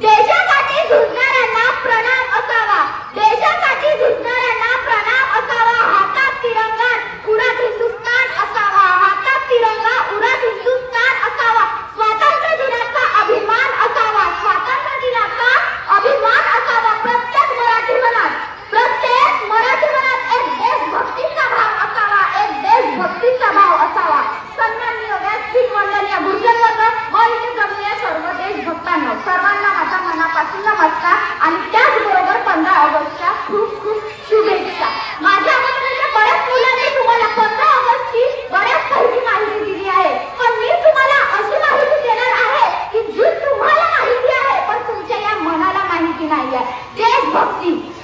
देशासाठी झुजणाऱ्यांना प्रणाम असावा देशासाठी झुजणाऱ्या not. There's both.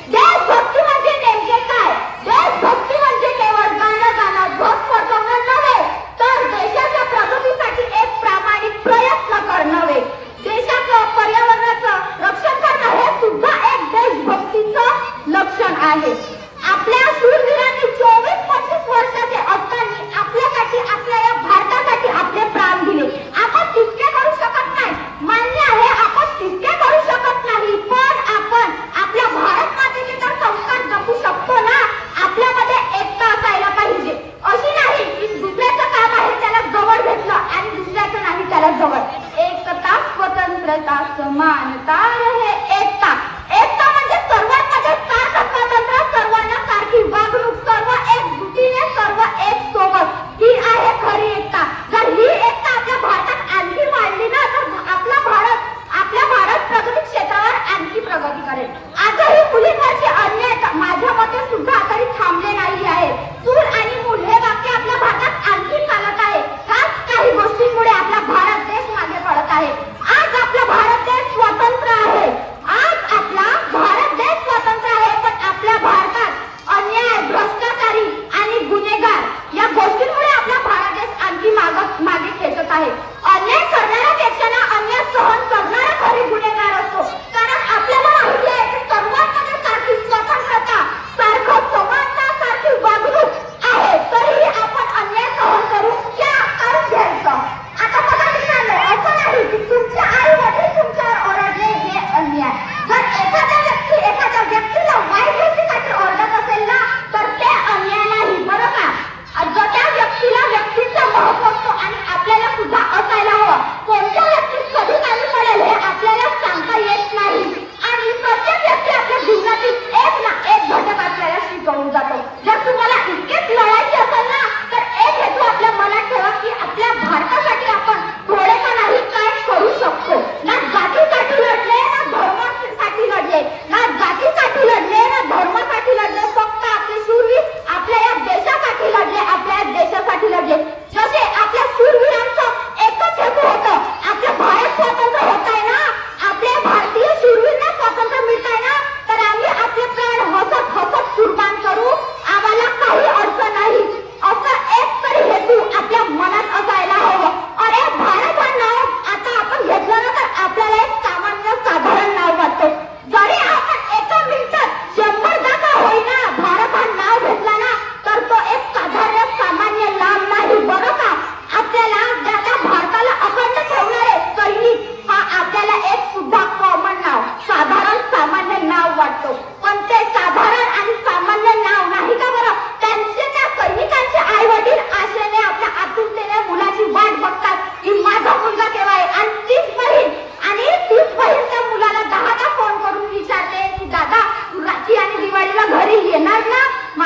got it.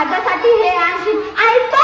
माझ्यासाठी हे आणशील. ऐक